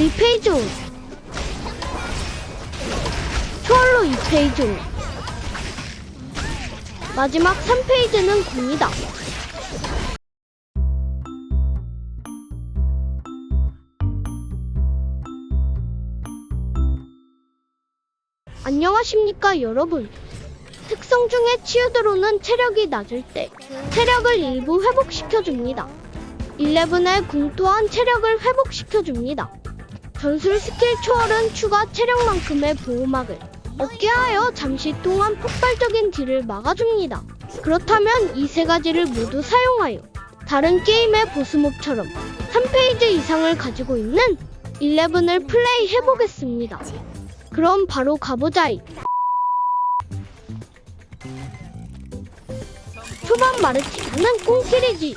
1페이지 온. 초월로 2페이지 온. 마지막 3페이지는 공이다. 안녕하십니까 여러분. 특성 중에 치유드로는 체력이 낮을 때 체력을 일부 회복시켜줍니다. 11의 궁 또한 체력을 회복시켜줍니다 전술 스킬 초월은 추가 체력만큼의 보호막을 얻게 하여 잠시 동안 폭발적인 딜을 막아줍니다. 그렇다면 이 세 가지를 모두 사용하여 다른 게임의 보스몹처럼 3페이지 이상을 가지고 있는 11을 플레이 해보겠습니다. 그럼 바로 가보자이. 초반 마르티나는 꽁킬이지.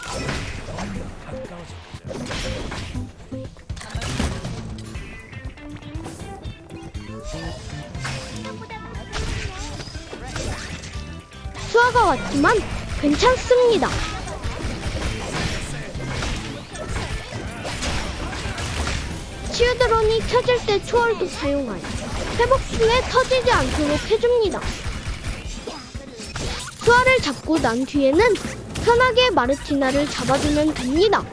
수화가 왔지만 괜찮습니다. 치유드론이 켜질 때 초월도 사용하여 회복 중에 터지지 않도록 해줍니다. 수화를 잡고 난 뒤에는 편하게 마르티나를 잡아주면 됩니다.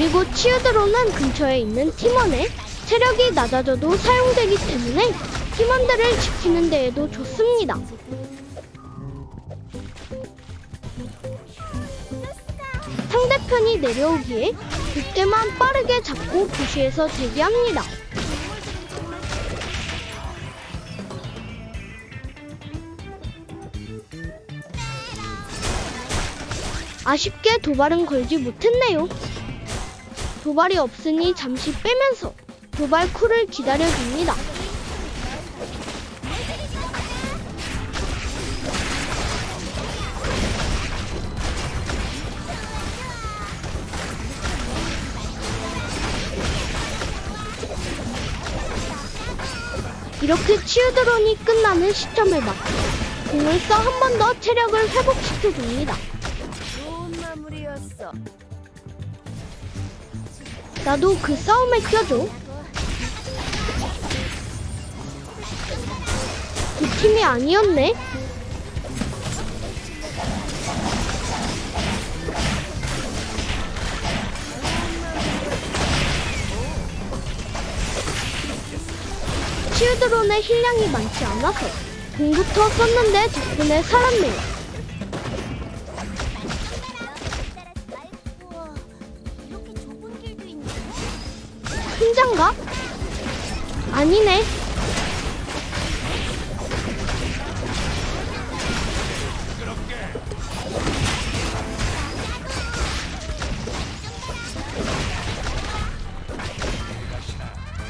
그리고 치유드로는 근처에 있는 팀원의 체력이 낮아져도 사용되기 때문에 팀원들을 지키는 데에도 좋습니다. 상대편이 내려오기에 그때만 빠르게 잡고 부시에서 대기합니다. 아쉽게 도발은 걸지 못했네요. 도발이 없으니 잠시 빼면서 도발 쿨을 기다려줍니다. 이렇게 치유드론이 끝나는 시점을 맞춰 공을 써 한 번 더 체력을 회복시켜줍니다. 좋은 마무리였어. 나도 그 싸움에 껴줘. 두 팀이 아니었네. 치유드론의 힐량이 많지 않아서 공부터 썼는데 덕분에 살았네요. 혼잔가? 아니네.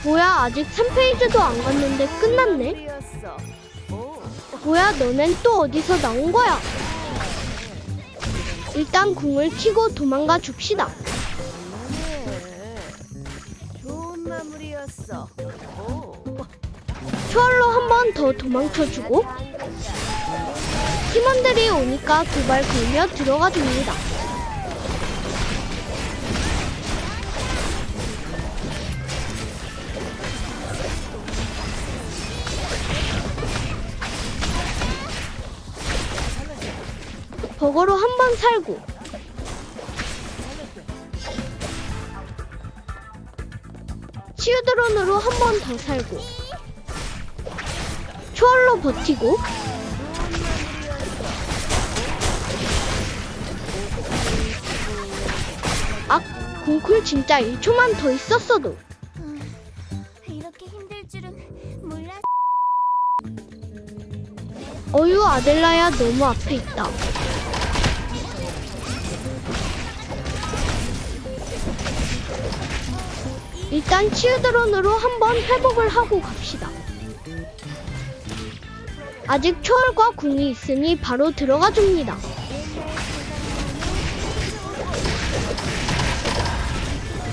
뭐야 아직 3페이지도 안 갔는데 끝났네. 뭐야 너넨 또 어디서 나온 거야? 일단 궁을 켜고 도망가 줍시다. 마무리였어. 오, 초월로 한 번 더 도망쳐주고 팀원들이 오니까 도발 걸며 들어가 줍니다. 버거로 한 번 살고 치유드론으로 한 번 더 살고 초월로 버티고 아, 궁쿨 진짜 1초만 더 있었어도 이렇게 힘들 줄은 몰랐. 어유 아델라야 너무 앞에 있다. 일단 치유드론으로 한번 회복을 하고 갑시다. 아직 초월과 궁이 있으니 바로 들어가 줍니다.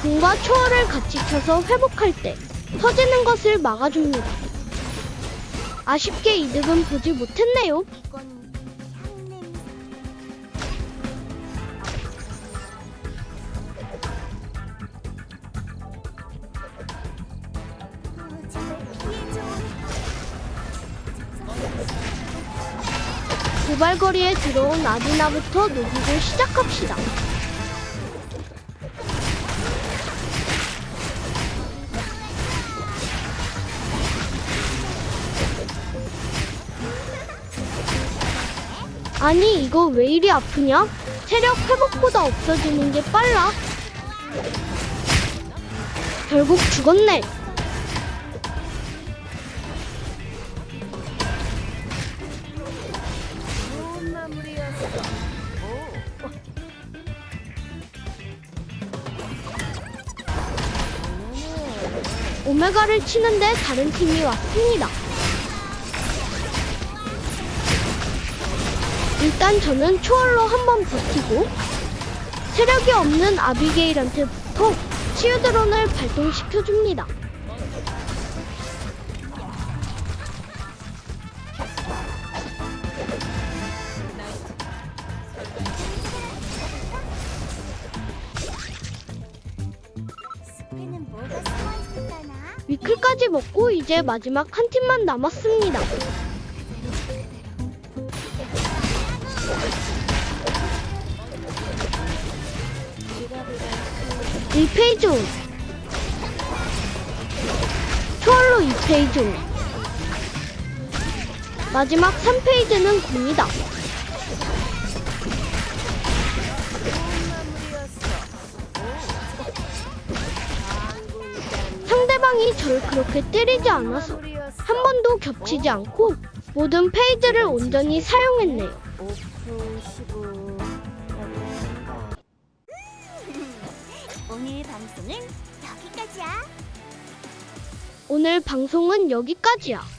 궁과 초월을 같이 켜서 회복할 때 터지는 것을 막아줍니다. 아쉽게 이득은 보지 못했네요. 고발거리에 들어온 아디나부터 녹이고 시작합시다. 아니 이거 왜 이리 아프냐? 체력 회복보다 없어지는 게 빨라. 결국 죽었네. 오. 오메가를 치는데 다른 팀이 왔습니다. 일단 저는 초월로 한번 버티고 체력이 없는 아비게일한테 붙어 치유드론을 발동시켜줍니다. 위클까지 먹고 이제 마지막 한 팀만 남았습니다. 일페이즈 초월로 2페이지 마지막 3페이지는 공이다. 상대방이 저를 그렇게 때리지 않아서 한 번도 겹치지 않고 모든 페이지를 온전히 사용했네요. 오프 15 오늘 방송은 여기까지야. 오늘 방송은 여기까지야.